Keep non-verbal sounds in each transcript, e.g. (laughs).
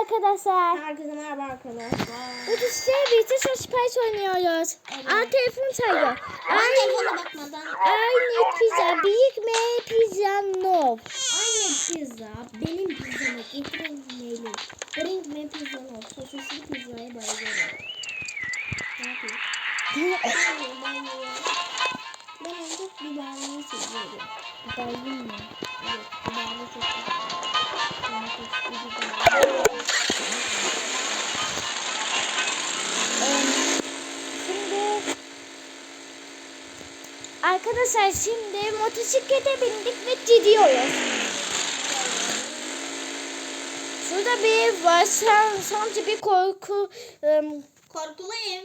arkadaşlar. Herkese merhaba arkadaşlar. Bugün sizlerle birlikte Spice oynuyoruz. Evet. Aa telefon çalıyor. Ben Ay, telefona bakmadan aynı pizza. Büyük mi pizza no. aynı pizza benim pizzama getiremeyelim. Bring me pizza no. Sosisli pizzaya bayılıyorum. Ne yapayım? Ben çok biberliyi seviyorum. Biberli mi? Evet, biberli çok güzel. Arkadaşlar şimdi motosiklete bindik ve gidiyoruz. Şurada bir var san- sanki bir korku ım, Korkulu ev.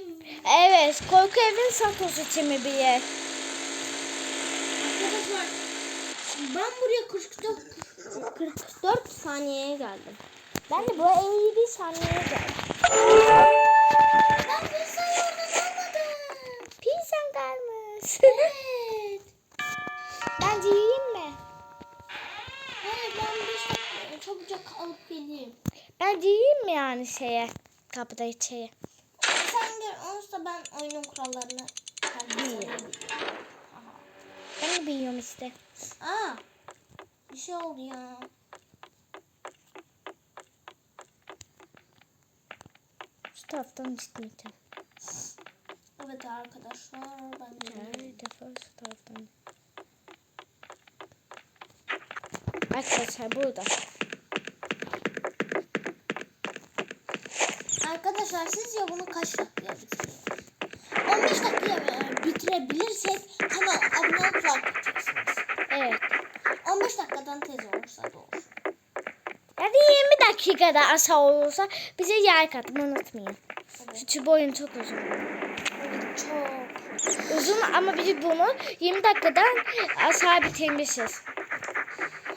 evet korku evin satosu için bir yer. Arkadaşlar ben buraya 44 44 saniyeye geldim. Ben de bu 51 saniyeye geldim. Ben pizzayı oradan almadım. Pizzam kalmış. Evet. (laughs) Bence yiyeyim mi? Hayır ben 5 dakika çabucak alıp geleyim. Bence yiyeyim mi yani şeye? Kapıda içeri. Sen gel olursa ben oyunun kurallarını bilmiyorum. Ben de biliyorum işte. Aa bir şey oldu ya. Şu taraftan gitmeyeceğim. Evet arkadaşlar ben de Her defa şu taraftan. Arkadaşlar burada. Arkadaşlar sizce bunu kaç dakikaya bitiriyor? 20 dakikada aşağı olursa bize yer katmayı unutmayın. Evet. Çünkü boyun çok uzun. Evet çok. Uzun ama biz bunu 20 dakikadan aşağı bitirmişiz.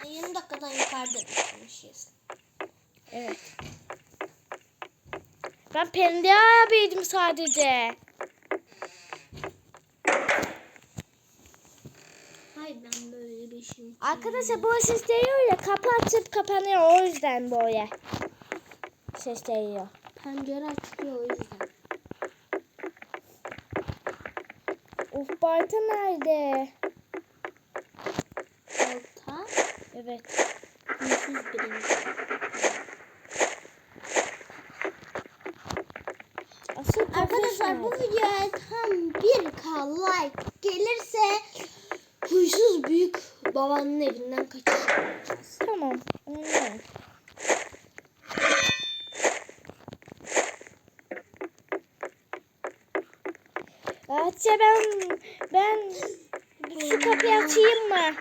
20 dakikadan yukarıda bitirmişiz. Evet. Ben pende abiydim sadece. Hayır ben böyle bir şey. Arkadaşlar bu ses değiyor ya kapatıp kapanıyor o yüzden böyle. Ses değiyor. Pencere açılıyor o yüzden. Of Barta nerede? Alta Evet. yüzsüz birinci. Asıl Arkadaşlar bu videoya tam 1k like gelirse huysuz büyük babanın evinden kaçış yapacağız. Tamam. Anladım. Hatice ben ben şu kapıyı açayım mı?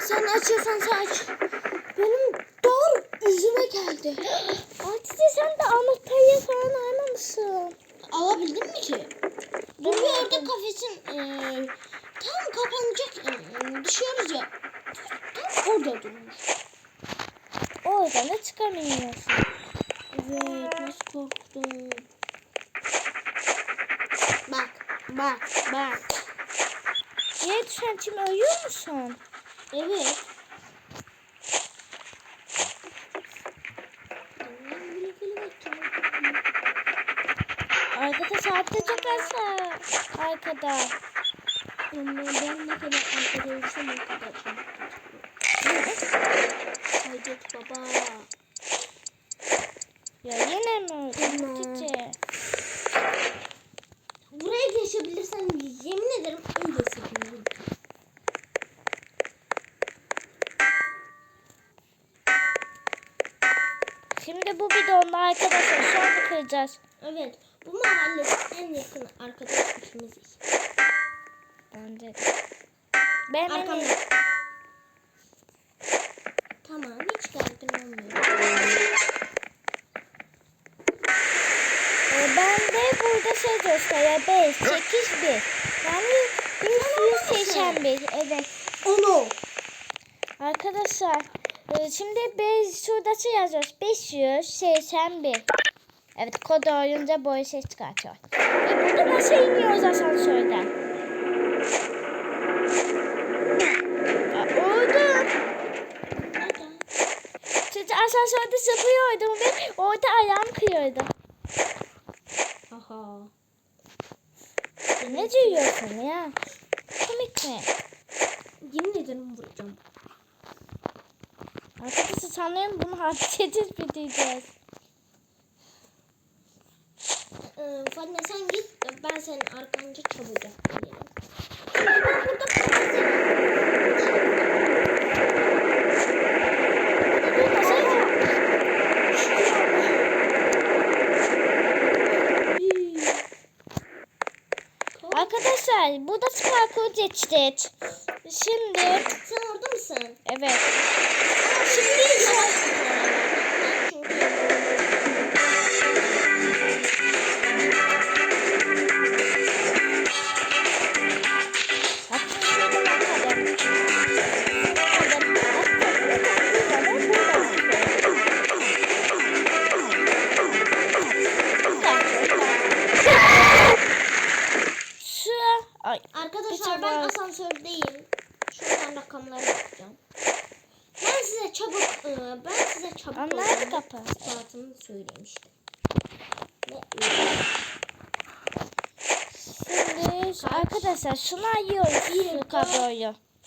Sen açıyorsan sen aç. Benim doğru üzüme geldi. Hatice sen de anahtarı falan almamışsın. Alabildin mi ki? Dur bir orada kafesin eee, tam kapanacak eee, düşüyoruz ya. Tam orada durmuş. Oradan da çıkamıyorsun. Evet nasıl korktum. Bak bak düşen kim ölüyor musun? Evet. Arkada saatte çok. Arkada. Ama ben ne kadar arkada olsam o kadar Haydet baba. Ya yine mi Tamam. Hatice? Buraya geçebilirsen yemin ederim öyle sevinirim. Şimdi bu bidonla arkadaşlar şu an kıracağız. Evet. Bu mahallede en yakın arkadaş. Bence de. Ben Arkamda. beni... Tamam hiç gergin olmuyor. Ee, ben de burada şey gösteriyor. 5, 8, 1. Yani 181. Evet. Onu. Arkadaşlar e, şimdi biz şurada şey yazıyoruz. 581. Evet kod oyunca böyle ses çıkartıyor. Ve burada nasıl iniyoruz asansörden? Nerede? Siz asansörden asansörde zıplıyordum ve orada ayağım kıyıyordu. Aha. Ne diyorsun ya? Komik mi? Yemin ederim vuracağım. Arkadaşlar sanıyorum bunu hadisiz (laughs) bitireceğiz. Ee, Fatma sen git ben senin arkanca çabucak gelirim. Ben burada Arkadaşlar burada parkur geçtik. Şimdi Sen orada mısın? evet. Şimdi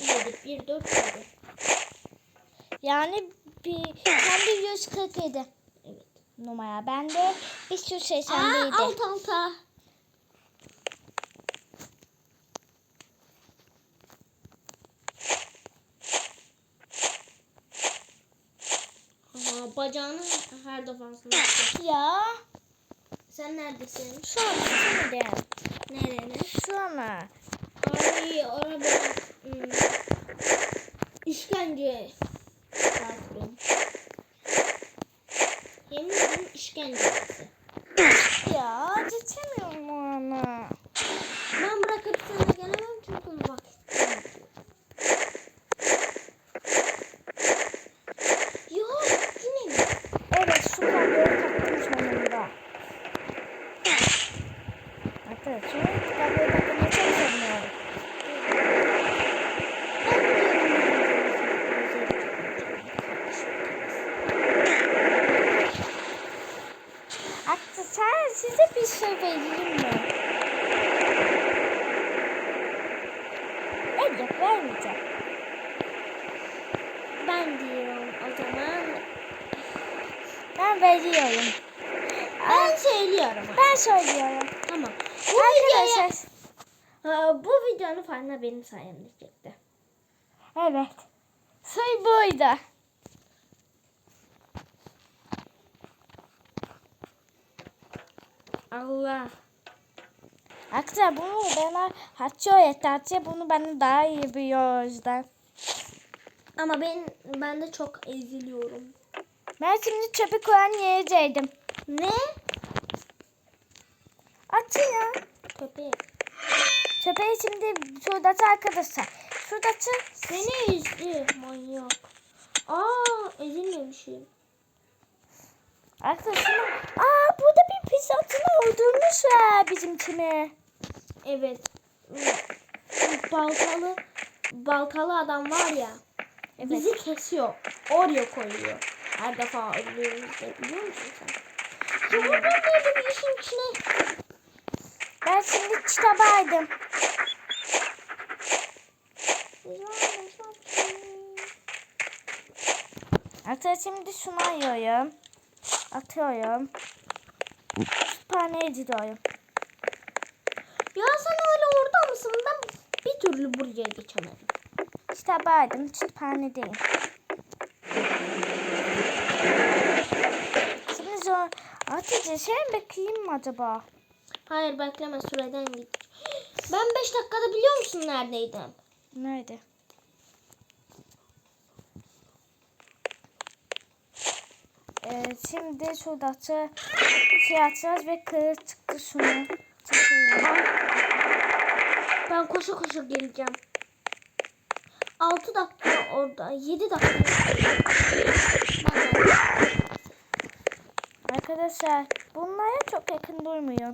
7 1 4 7. Yani bir kendi 147 Evet. numara. Bende bir sürü Aa, 81 alt alta. Aha, bacağını her defasında. Ya Sen neredesin? şu an şimdi. Nerede? Şu an. Ay araba. Hmm. İşkence. Yaptım. Yemin ederim. Ya geçemiyorum onu. Ben bırakıp sana gelemem çünkü vakit. Evet şu kabloyu taktım sonunda. Arkadaşlar şu kabloyu takmayı çok seviyorum. Arkadaşlar size bir şey vereyim mi? Evet yok vermeyeceğim. Ben diyorum o zaman. Ben veriyorum. Ben söylüyorum. Ben söylüyorum. Tamam. Bu videoya, Arkadaşlar. Ha, bu videonun farkına benim sayemde çekti. Evet. Soy buydu. Allah. Arkadaşlar bunu bana Hatice öğretti. Hatice bunu bana daha iyi biliyor o yüzden. Ama ben ben de çok eziliyorum. Ben şimdi çöpü koyan yiyeceydim. Ne? Açın ya. Köpek. Çöpeği şimdi şuradaki arkadaşlar. Şuradaki Seni ezdi manyak. Aa ezilmemişim. arkadaşlar. Aa burada bir pizzatını öldürmüşler bizimkini. Evet. Baltalı baltalı adam var ya. Evet. Bizi kesiyor. Oraya koyuyor. Her defa ölüyoruz de biliyor musun sen? Ya ben böyle bir işin içine. Ben şimdi kitabıydım. Arkadaşlar şimdi şunu alıyorum. Atıyorum. Kütüphaneye gidiyorum. Ya sen öyle orada mısın? Ben bir türlü buraya geçemedim. Kitabıydım. Kütüphanedeyim. Şimdi zor. Hatice mi bekleyeyim mi acaba? Hayır bekleme süreden git. Ben 5 dakikada biliyor musun neredeydim? Nerede? Evet, şimdi şurada açı- şey açacağız ve kırı çıktı şunu. Ben koşa koşa geleceğim. 6 dakika orada. 7 dakika. Arkadaşlar bunlara çok yakın durmuyor.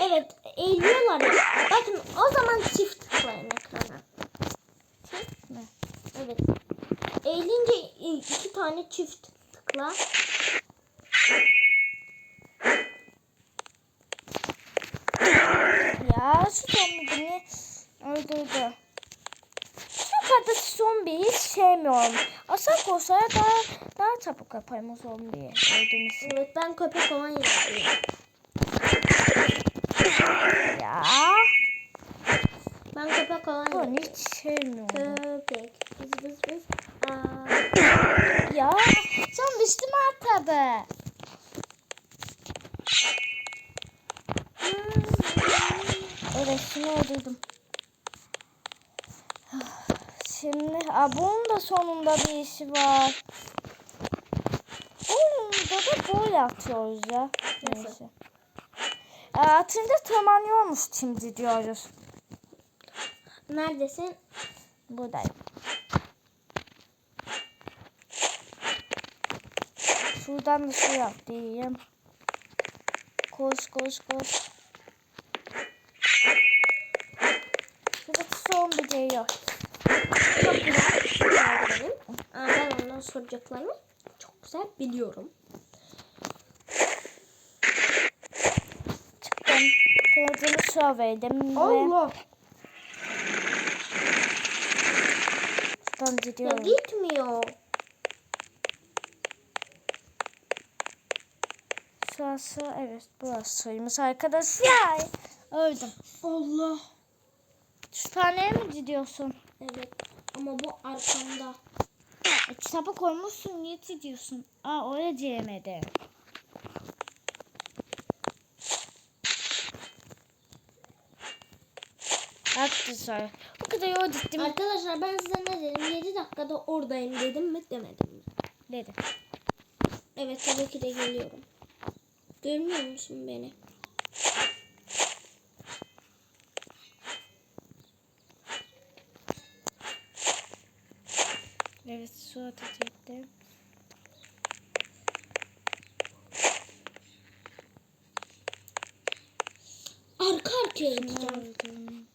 Evet eğiliyorlar. Bakın o zaman çift tıklayın ekrana. mi? Evet. Eğilince iki tane çift tıkla. Ya şu beni öldürdü. Kadar zombi hiç sevmiyorum. Asak olsa daha, daha çabuk yaparım o zombiyi öldürmesi. Evet ben köpek olan yapıyorum. Ya Ben köpek olan bunu yapıyorum. hiç sevmiyorum. Köpek. Vız vız. Aa. Ya zombi üstüme atladı. Evet şunu öldürdüm. Şimdi aa, bunun da sonunda bir işi var. Oyunda da böyle atıyoruz ya. Nasıl? Neyse. Aa, atınca tırmanıyormuş şimdi diyoruz. Neredesin? Buradayım. Şuradan da su yap diyeyim. Koş koş koş. Şurada son bir şey yok. Çok güzel. Benim. Aa, ben ondan soracaklarımı çok güzel biliyorum. Çıktım. Kılıcımı su verdim. Ve Allah. şuradan Ya gidiyorum. gitmiyor. Şurası evet burasıymış arkadaşlar. Öldüm. Allah. Şu taneye mi gidiyorsun? Evet. Ama bu arkamda. E, kitaba koymuşsun niye gidiyorsun? Aa oraya diyemedim. Arkadaşlar bu kadar yol gittim Arkadaşlar ben size ne dedim? 7 dakikada oradayım dedim mi demedim mi? dedi. Evet tabii ki de geliyorum. Görmüyor musun beni? Evet su ettim. Arka arkaya. Öldüm.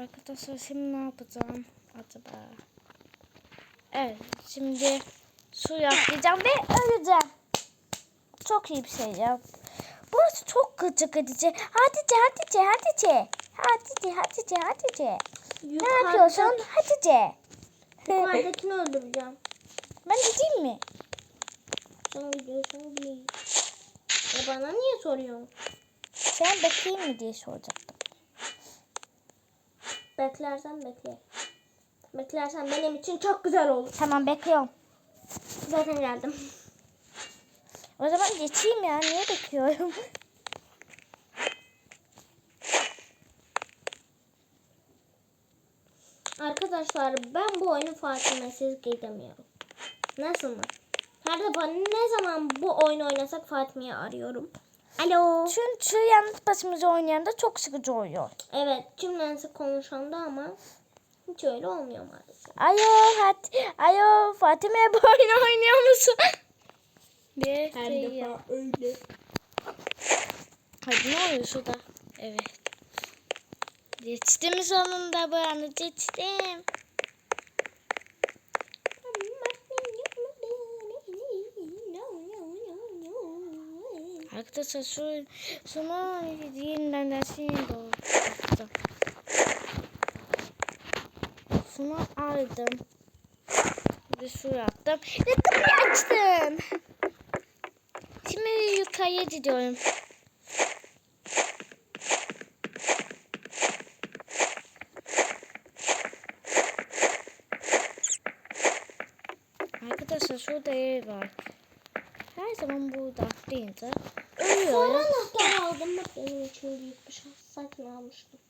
Arkadaşlar şimdi ne yapacağım acaba? Evet şimdi su yapacağım ve öleceğim. Çok iyi bir şey ya. Burası çok gıcık edici. Hatice, Hatice, Hatice. Hatice, Hatice, Hatice. Ne yapıyorsun? Hatice. Yukarıdakini öldüreceğim. ben gideyim mi? Sen gidiyorsun değil. E bana niye soruyorsun? Sen bekleyeyim mi diye soracaktım. Beklersen bekle. Beklersen benim için çok güzel olur. Tamam bekliyorum. Zaten geldim. O zaman geçeyim ya. Niye bekliyorum? Arkadaşlar ben bu oyunu Fatih'siz gidemiyorum. Nasıl mı? Her defa ne zaman bu oyunu oynasak Fatih'i arıyorum. Alo. Çünkü yalnız başımıza oynayan da çok sıkıcı oluyor. Evet cümlensi konuşan da ama hiç öyle olmuyor maalesef. Ayo, hat, ayo Fatime bu oyunu oynuyor musun? (laughs) diye Her şey defa ya. öyle. Hadi ne oluyor şurada? Evet. Geçtim sonunda bu anı geçtim. Arkadaşlar şu şunu yeniden dersini doğru. Şunu aldım. Ve şu yaptım. Ve kapıyı açtım. Şimdi yukarıya gidiyorum. Şurada ev var. Her zaman burada atlayınca Sonra ölüyorum. anahtar aldım mı benim için büyük bir şans. Sakin almıştım.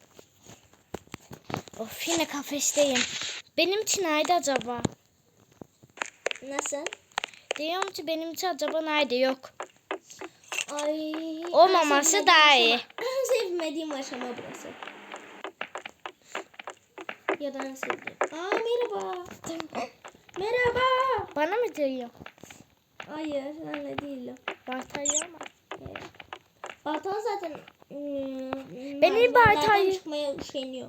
Of yine kafesteyim. Benim için nerede acaba? Nasıl? Diyorum ki benim için acaba nerede yok. Ay. Olmaması daha iyi. (laughs) En sevmediğim aşama burası. Ya da en sevdiğim. Aa merhaba. Merhaba. Bana mı diyor? Hayır öyle değil. Bartayı ama. Evet. Zaten ıı, Beni merdivenlerden baltayı- çıkmaya üşeniyor.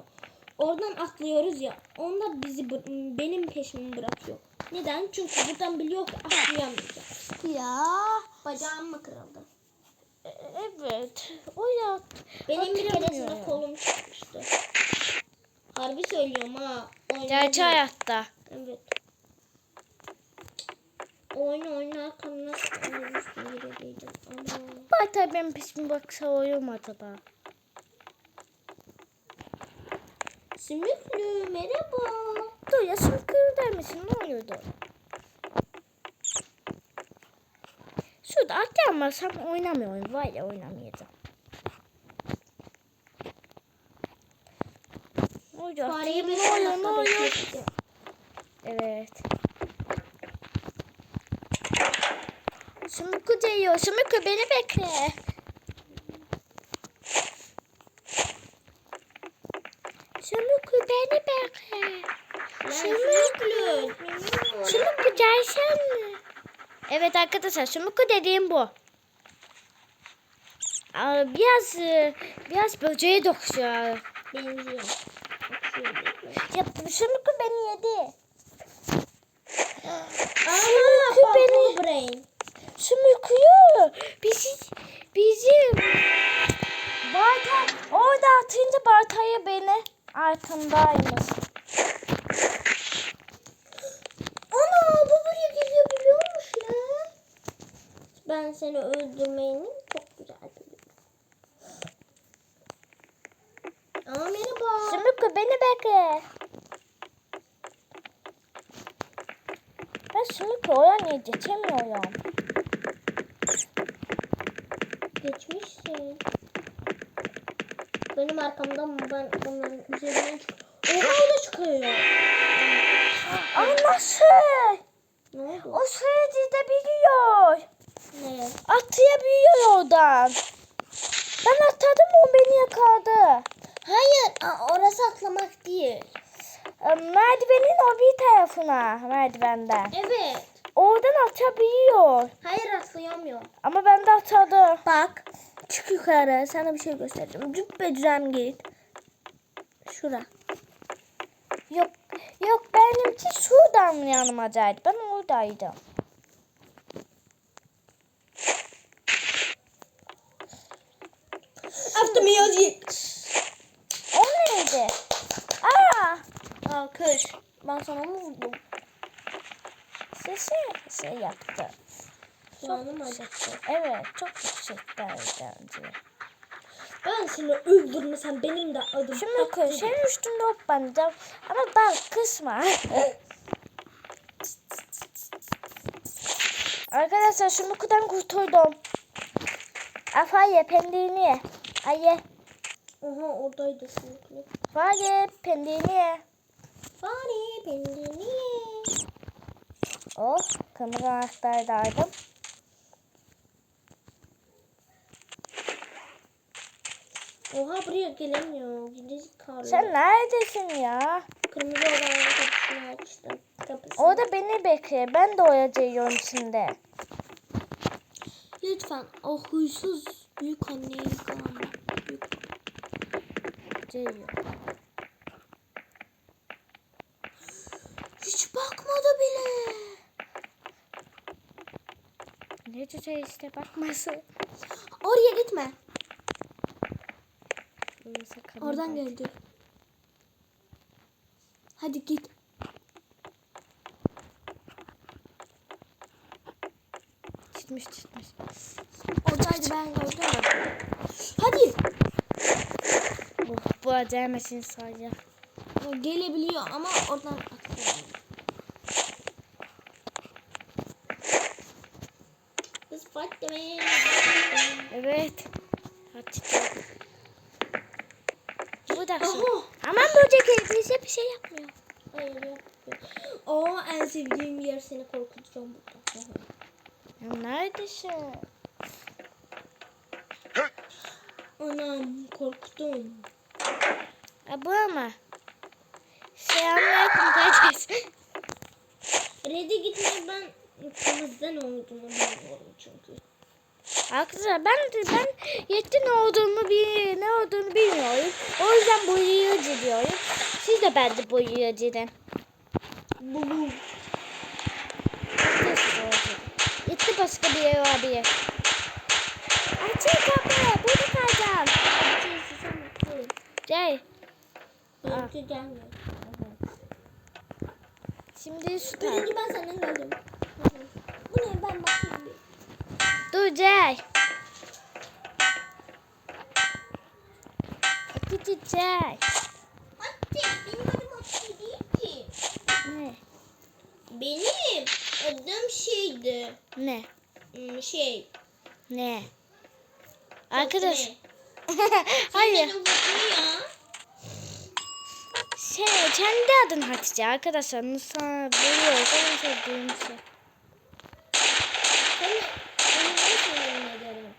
oradan atlıyoruz ya. Onda bizi benim peşimi bırakıyor. Neden? Çünkü buradan biliyor ki atlayamayacağız. Ya. Bacağım mı kırıldı? e- Evet. O ya. Benim bir keresinde kolum çıkmıştı. Harbi söylüyorum ha. Gerçek hayatta. Evet. Oyun oynarken nasıl değdim. Ama. Hatta benim peşimi baksa olur mu acaba? Sümüklü merhaba. Dur ya kırılır mısın? Ne oluyordu? Şurada atlayamazsam oynamıyorum. Var ya oynamayacağım. Ne oluyor? Ne oluyor? Ne oluyor? Evet. Sümükü diyor. Sümükü beni bekle. Sümükü beni bekle. Sümüklü. Sümüklü. Sümükü gelsene. Evet arkadaşlar sümükü dediğim bu. Biraz biraz böceğe dokuyor. Benziyor. Mi? Ya sümükü beni yedi. Sümüklü beni. Brain. Sümüküyor. Bizi, bizim Bartay orada atınca Bartay'a beni altındaymış. Ana bu buraya gelebiliyormuş lan. Ben seni öldürmeyeni çok güzel biliyorum. Aa merhaba. Sümükü beni bekle. Ben Sümükü oraya geçemiyorum. Geçmişsin. Benim arkamdan ben onların üzerinden çık. Oha da çıkıyor. Nasıl? Ne oldu? O süreci de biliyor. Ne? Atlayabiliyor oradan. Ben atladım o beni yakaladı. Hayır orası atlamak değil. Ee, Merdivenin o bir tarafına merdivenden. Evet. Oradan atabiliyor. Hayır atlayamıyor. Ama ben de atladım. Bak çık yukarı sana bir şey göstereceğim. Cübbecem git. Şura. Yok yok benimki şuradan yanımacaydı. Ben oradaydım. After music. O neydi? Aa! Alkış. Ben sana mı vurdum? Sesi şey yaptı. Canım acıttı. Evet çok yüksekteydi önce. Ben seni öldürmesem benim de adım. Şimdi kız senin üstünde hoplanacağım. Ama bak kısma. Arkadaşlar şu mukudan kurtuldum. Afaye pendiğini ye. Ay ye. Oha oradaydı sınıflı. Faye pendiğini ye. Fare pendini. Oh kırmızı anahtardaydım. Oha buraya gelemiyor. Gidici karlı. Sen neredesin ya? Kırmızı odanın kapısını açtım. Kapısını. Orada beni bekle. Ben de oyacağım içinde. Lütfen o huysuz büyük anneyi yıkama. Büyük Geliyor. Hiç bakmadı bile. Ne işte bakması. Oraya gitme. Oradan bak. geldi. Hadi git. Çıkmış çıkmış. Oradaydı ben gördüm. Hadi. Oh, bu acaymesin sadece. O gelebiliyor ama oradan Fatime. Evet. Hadi. Şey. Aha. Aman böcek bize bir şey yapmıyor. Hayır yok. Oo en sevdiğim yer seni korkutacağım burada. Ya neredesin? Anam korktum. Ha, bu ama. Selamünaleyküm kardeş. Red'e gitmeyi ben temizden olduğunu bilmiyorum çünkü. Arkadaşlar ben de ben yetti ne olduğunu bil, ne olduğunu bilmiyorum. O yüzden burayı gidiyorum. Siz de bende boyuyor cidden. Bu bu. Gitti başka bir yere abi. Açın kapı. Burada kalacağım. Gel. Gelmiyor. Şimdi şu tarafa. ben senden geldim. Bu ne ben bakayım bir. Dur gel. Hadi gel. Hadi benim adım Hatice değil ki. Ne? Benim adım şeydi. Ne? Hmm, Şey. Ne? Arkadaş. (laughs) Hayır. Şey, kendi adın Hatice arkadaşlar. Sana veriyoruz. En sevdiğim şey. Seni, seni nasıl yemin ederim?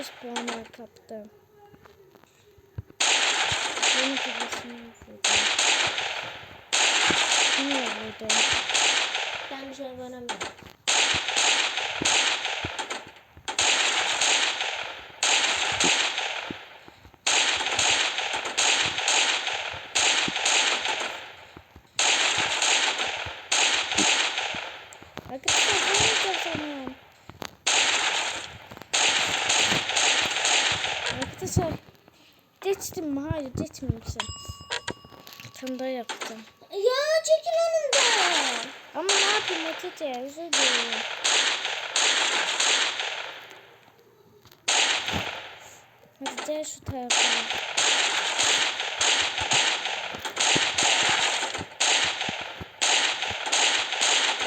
200 puan kaptım. Benim kafasını vurdum. Niye vurdum? Ben bir şey göremiyorum. Arkadaşlar ben de sanıyorum. Arkadaşlar geçtim mi? Hayır geçmemişim. Tanda yapacağım. Ya çekil önümden. Ama ne yapayım Hatice? Özür dilerim. Hadi gel şu tarafa.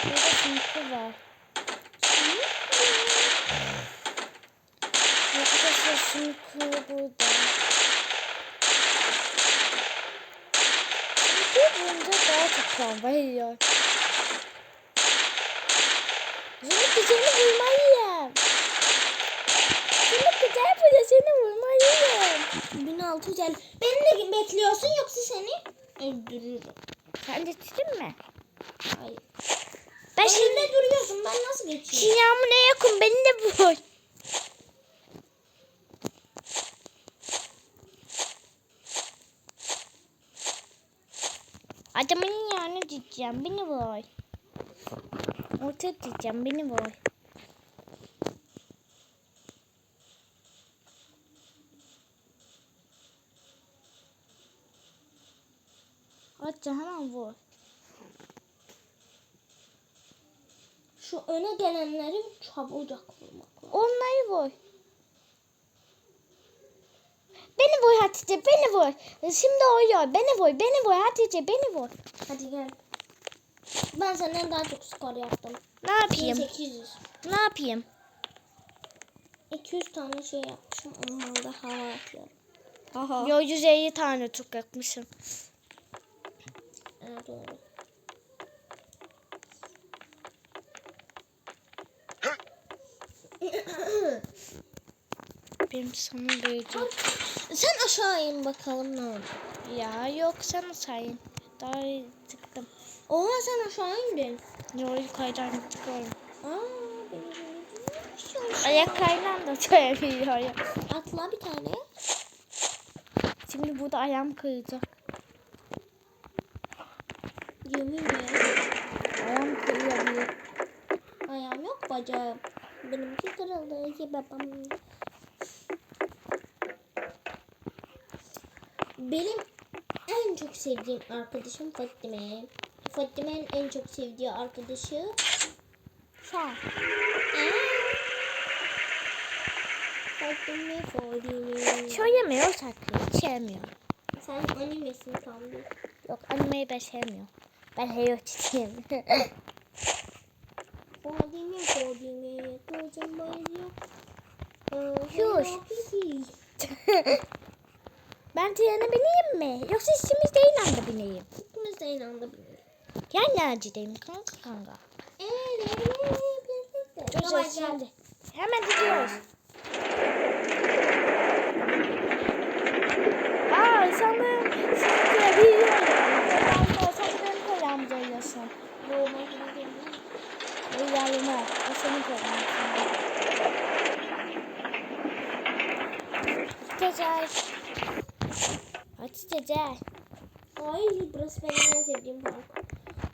Burada sınıfı var. Arkadaşlar sınıfı burada. Sınıfı bulunca daha çok kan veriyor. Seni vurmalıyım. Zümrüt güzel burada seni vurmalıyım. 1650. Beni de bekliyorsun yoksa seni öldürürüm. Sen de tutun mi? Hayır. Ben şimdi duruyorsun ben nasıl geçeyim? Şinyamı ne yakın beni de vur. Adamın yanına diyeceğim beni vur. Orta diyeceğim beni vur. Hadi hemen vur. Şu öne gelenleri çabucak vurmak lazım. Onları vur. Beni vur Hatice, beni vur. Şimdi oluyor. Beni vur, beni vur Hatice, beni vur. Hadi gel. Ben senden daha çok skor yaptım. Ne yapayım? 1800. Ne yapayım? 200 tane şey yapmışım. Ondan da hava atıyorum. Aha. Yo 150 tane çok yakmışım. Evet doğru. (laughs) Benim sana böyle. Sen aşağı in bakalım ne oldu. Ya yok sen sayın. Daha çıktım. Oha sen aşağı indin. Yo yukarıdan çıkıyorum. Aa, benim benim. Ayak kaynan da söyleyebiliyor. Atla bir tane. Şimdi burada ayağım kırılacak. Yemin ederim. Ayağım kırılabilir. Ayağım yok bacağım. Benimki kırıldı. Babam. Benim en çok sevdiğim arkadaşım Fatime. Fatime'nin en çok sevdiği arkadaşı Sen. Aa! Fatime Fatime. Söylemiyor şarkıyı. Sevmiyor. Sen animesin sandın. Yok animeyi ben sevmiyorum. Ben Hello Kitty'yim. Fatime Fatime. Kocam bayılıyor. Kitty. Ben trene bineyim mi? Yoksa ikimiz de aynı anda bineyim. İkimiz de aynı anda biniyoruz. Gel neredeyim kanka kanka. Eee, birlikte. Tamam, şimdi. Hemen gidiyoruz. Aa sanırım de biliyorum. Ben olsam benim koyağımı doyuyorsun. Doğuma gidelim. Uyarlama. O senin koyağın. Güzel. Cece. Ay burası benim en sevdiğim park.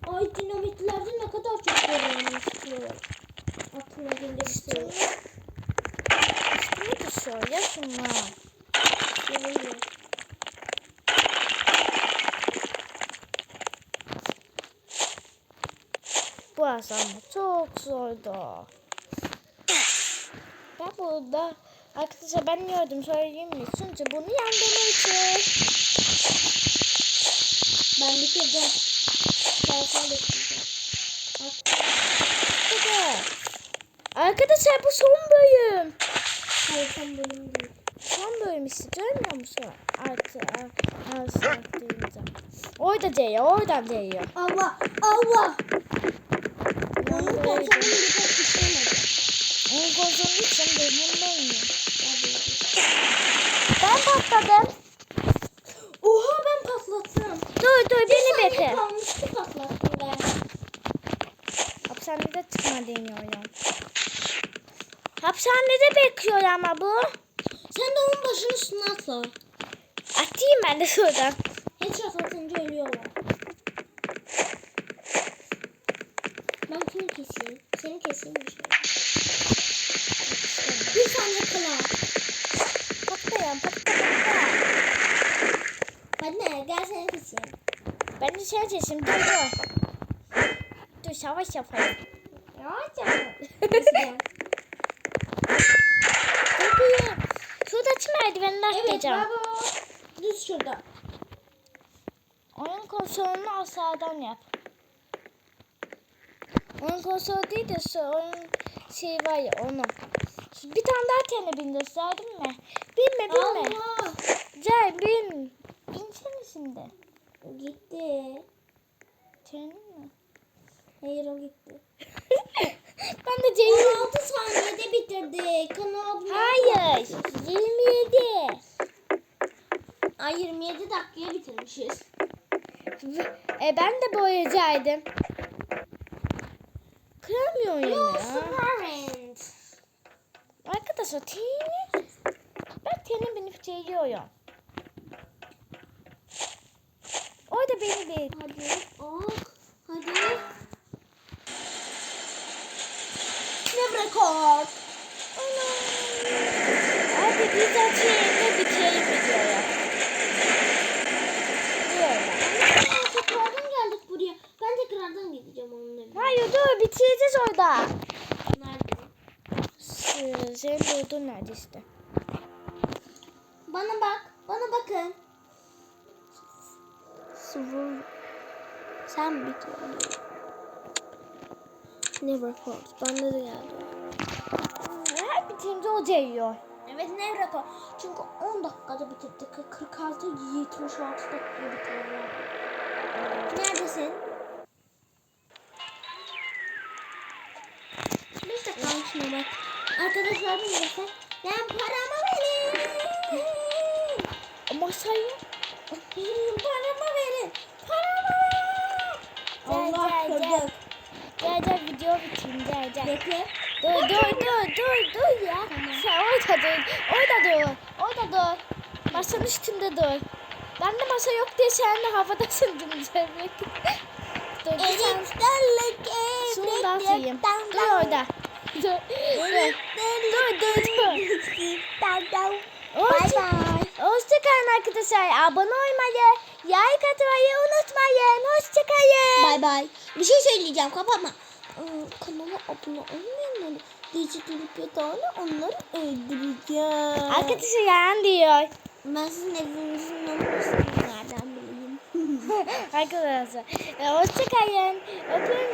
Ay dinamitlerde ne kadar çok görüyorum istiyorum. Aklıma gelir şey. Üstüne düşüyor ya şunlar. Yani. Bu aslında çok zordu. Ben burada arkadaşlar ben yiyordum söyleyeyim mi? Çünkü bunu yandığım için. Ben. Telefon bekleyeceğim. Bak. Hadi. Arkadaşlar bu son bölüm. Hayır son bölüm değil. Son bölüm işte görmüyor musun? Artı artı arttığınca. Orada değiyor oradan değiyor. Allah Allah. Onun kontrolünü bir tek düşürmedim. Onun kontrolünü benim Ben patladım. Oha ben Bir beni ben. Hapishanede çıkma deniyorum. Hapishanede bekliyor ama bu. Sen de onun başının üstüne atla. Atayım ben de şuradan. Headshot atınca ölüyorlar. Ben kimi keseyim? Seni keseyim mi şöyle? Bir saniye kala. Patlayan patla patla. Hadi ne? Gel seni keseyim. Ben de şey dur dur. Savaş yapalım. Ya canım. Nasıl gel? Dur Şuradaki merdivenden Evet atlayacağım. baba. Düz şurada. Oyun konsolunu aşağıdan yap. Oyun konsolu değil de şu oyun şey var ya onu. Bir tane daha tane bin gösterdim mi? Binme binme. Allah. Gel bin. Binsene şimdi. Gitti. Trenin mi? Hayır o gitti. (laughs) ben de Ceyhun. 16 saniyede bitirdik. Kanal Hayır. 27. Ay 27 dakikaya bitirmişiz. E ben de boyayacaydım. Kıramıyorum No ya. Arkadaşlar teni. Ben teni binip geliyorum. Orada beni bir Hadi. Ok. Hadi. Ne rekord? Hadi biz açayım bitirelim videoyu. Böyle. Aa, tekrardan geldik buraya. Ben tekrardan gideceğim onun evine. Hayır dur bitireceğiz orada. Nerede? Senin bulduğun nerede işte? Bana bak. Bana bakın. Sen bit Never falls. Bana da geldi. Her bitince o değiyor. Evet ne rekor? Çünkü 10 dakikada bitirdik. 46 76 dakikada bitirdik. Neredesin? 5 dakika şuna bak. Arkadaşlar bir göster. Ben paramı Allah gel, gel. video bitireyim gel gel. Bekle. Dur dur dur dur dur ya. Sen orada dur. Orada dur. Orada dur. Masanın üstünde dur. Ben de masa yok diye sen de havadasın (laughs) dümdüz. dur sen. Elitlerlik Şunu da atayım. Dur orada. Dur. Dur. Dur dur. Bye bye. hoşçakalın arkadaşlar. Abone olmayı, like atmayı unutmayın. Hoşçakalın. Bay bay. Bir şey söyleyeceğim kapatma. Ee, Kanala abone olmayanları dijital yatağını onları öldüreceğim. Arkadaşlar yalan diyor. Ben sizin evinizin numarasını nereden bileyim? (laughs) Arkadaşlar. Hoşçakalın. Öpüyorum.